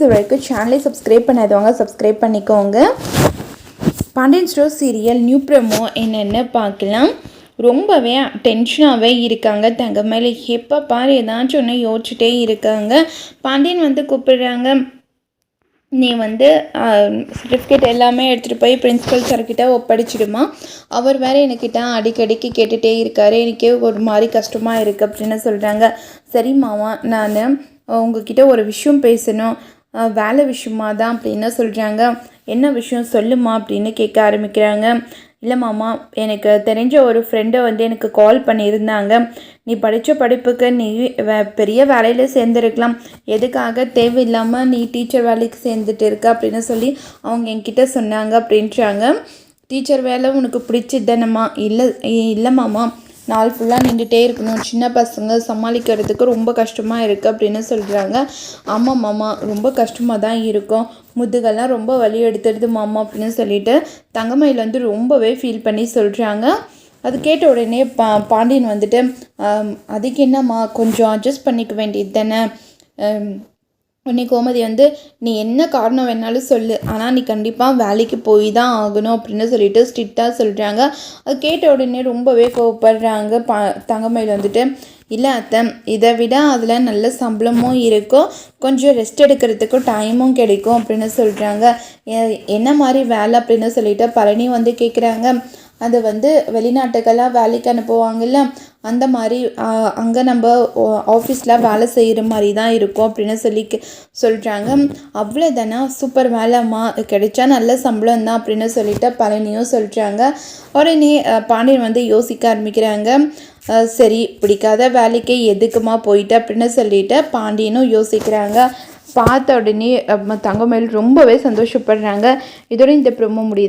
Friends இது வரைக்கும் சேனலை சப்ஸ்கிரைப் பண்ணாதவங்க சப்ஸ்கிரைப் பண்ணிக்கோங்க. Pandian store serial new promo என்னென்னு பார்க்கலாம். ரொம்பவே டென்ஷனாகவே இருக்காங்க. தங்க மேலே எப்போ பாரு ஏதாச்சும் ஒன்று யோசிச்சுட்டே இருக்காங்க. பாண்டியன் வந்து கூப்பிடுறாங்க. நீ வந்து சர்டிஃபிகேட் எல்லாமே எடுத்துகிட்டு போய் பிரின்ஸிபல் சார்கிட்ட ஒப்படைச்சிடுமா. அவர் வேறு என்கிட்ட அடிக்கடிக்கு கேட்டுகிட்டே இருக்காரு. எனக்கே ஒரு மாதிரி கஷ்டமாக இருக்குது அப்படின்னு சொல்கிறாங்க சரி மாமா நான் உங்ககிட்ட ஒரு விஷயம் பேசணும். வேலை விஷயமா தான் அப்படின்னு சொல்கிறாங்க என்ன விஷயம் சொல்லுமா அப்படின்னு கேட்க ஆரம்பிக்கிறாங்க. இல்லை மாமா எனக்கு தெரிஞ்ச ஒரு ஃப்ரெண்டை வந்து எனக்கு கால் பண்ணியிருந்தாங்க. நீ படித்த படிப்புக்கு நீ வே- பெரிய வேலையில் சேர்ந்துருக்கலாம். எதுக்காக தேவையில்லாமல் நீ டீச்சர் வேலைக்கு சேர்ந்துட்டு இருக்க அப்படின்னு சொல்லி அவங்க என்கிட்ட சொன்னாங்க அப்படின்றாங்க. டீச்சர் வேலை உனக்கு பிடிச்சதுதானம்மா இல்லை இல்லை மாமா. நாள் ஃபுல்லாக நின்றுட்டே இருக்கணும். சின்ன பசங்க சமாளிக்கிறதுக்கு ரொம்ப கஷ்டமாக இருக்குது அப்படின்னு சொல்கிறாங்க ஆமாம் மாமா ரொம்ப கஷ்டமாக தான் இருக்கும். முதுகெல்லாம் ரொம்ப வலி எடுத்துடுது மாமா அப்படின்னு சொல்லிட்டு தங்கமயில் வந்து ரொம்பவே ஃபீல் பண்ணி சொல்கிறாங்க அது கேட்ட உடனே பா பாண்டியன் வந்துட்டு அதுக்கு என்னம்மா? கொஞ்சம் அட்ஜஸ்ட் பண்ணிக்க வேண்டியது தானே? உன்னை கோமதி வந்து நீ என்ன காரணம் வேணாலும் சொல்லு. ஆனால் நீ கண்டிப்பாக வேலைக்கு போய் தான் ஆகணும் அப்படின்னு சொல்லிட்டு ஸ்ட்ரிக்டாக சொல்கிறாங்க அது கேட்ட உடனே ரொம்பவே கோவப்படுறாங்க. ப தங்கமயில் வந்துட்டு இல்லை அத்தை இதை விட அதில் நல்ல சம்பளமும் இருக்கும். கொஞ்சம் ரெஸ்ட் எடுக்கிறதுக்கும் டைமும் கிடைக்கும் அப்படின்னு சொல்கிறாங்க என்ன மாதிரி வேலை? அப்படின்னு சொல்லிட்டு பழனி வந்து கேட்குறாங்க அது வந்து வெளிநாட்டுக்கெல்லாம் வேலைக்கு அனுப்புவாங்கல்ல? அந்த மாதிரி அங்கே நம்ம ஆஃபீஸில் வேலை செய்கிற மாதிரி தான் இருக்கும் அப்படின்னு சொல்லி சொல்கிறாங்க அவ்வளோதானா சூப்பர் வேலைம்மா கிடைச்சா நல்ல சம்பளம் தான் அப்படின்னு சொல்லிட்டு பழனியும் சொல்கிறாங்க உடனே பாண்டியன் வந்து யோசிக்க ஆரம்பிக்கிறாங்க. சரி பிடிக்காத வேலைக்கு எதுக்குமா போயிட்டு அப்படின்னு சொல்லிட்டு பாண்டியனும் யோசிக்கிறாங்க. பார்த்த உடனே அஹ், தங்கமயில் ரொம்பவே சந்தோஷப்படுறாங்க. இதோட இந்த ப்ரோமோ முடியுது.